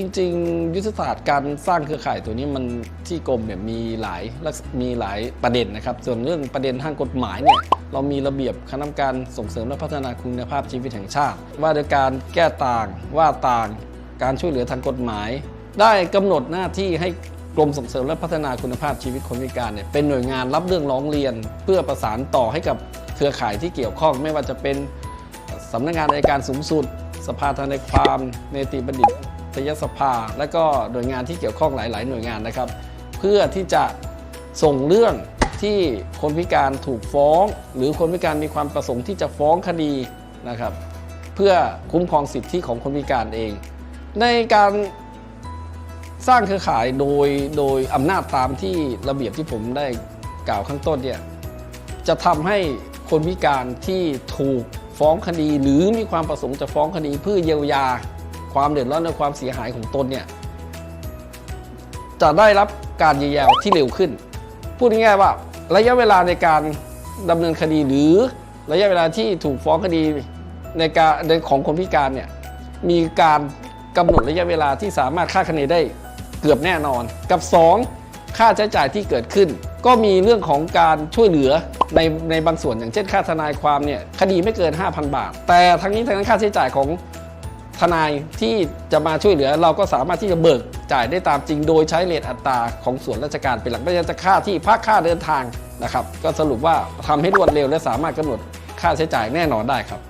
จริงๆ ยุทธศาสตร์การสร้างเครือข่ายตัวนี้มันที่กรมเนี่ยมีหลายลักษมีหลายประเด็นนะครับ ส่วนเรื่องประเด็นทางกฎหมายเนี่ยเรามีระเบียบคณะกรรมการส่งเสริมและพัฒนาคุณภาพชีวิตแห่งชาติ ว่าโดยการแก้ต่างว่าต่างการช่วยเหลือทางกฎหมาย ได้กำหนดหน้าที่ให้กรมส่งเสริมและพัฒนาคุณภาพชีวิตคนพิการเนี่ยเป็นหน่วยงานรับเรื่องร้องเรียน เพื่อประสานต่อให้กับเครือข่ายที่เกี่ยวข้อง ไม่ว่าจะเป็นสำนักงานอัยการสูงสุด สภาทนายความเนติบัณฑิต ยสภา และก็หน่วยงานที่เกี่ยวข้องหลาย ๆ หน่วยงานนะครับ เพื่อที่จะส่งเรื่องที่คนพิการถูกฟ้อง หรือคนพิการมีความประสงค์ที่จะฟ้องคดีนะครับ เพื่อคุ้มครองสิทธิของคนพิการเอง ในการสร้างเครือข่ายโดยโดยอำนาจตามที่ระเบียบที่ผมได้กล่าวข้างต้นเนี่ยจะทำให้คนพิการที่ถูกฟ้องคดี หรือมีความประสงค์จะฟ้องคดีเพื่อเยียวยา ความเดือดร้อนและความเสียหายของตนเนี่ยจะได้รับการเยียวยาที่เร็วขึ้น พูดง่ายๆว่า ระยะเวลาในการดำเนินคดีหรือระยะเวลาที่ถูกฟ้องคดีในการในของคนพิการเนี่ยมีการกำหนดระยะเวลาที่สามารถคาดคะเนได้เกือบแน่นอน กับ 2 ค่าใช้จ่ายที่เกิดขึ้น ก็มีเรื่องของการช่วยเหลือในในบางส่วนอย่างเช่นค่าทนายความเนี่ยคดีไม่เกิน 5,000 บาท แต่ทั้งนี้ทั้งนั้นค่าใช้จ่ายของ ทนายที่จะมาช่วยเหลือ เราก็สามารถที่จะเบิกจ่ายได้ตามจริง โดยใช้เลทอัตราของส่วนราชการเป็นหลักไม่ใช่จะค่าที่พักค่าเดินทางนะครับ ก็สรุปว่าทำให้รวดเร็วและสามารถกำหนดค่าใช้จ่ายแน่นอนได้ครับ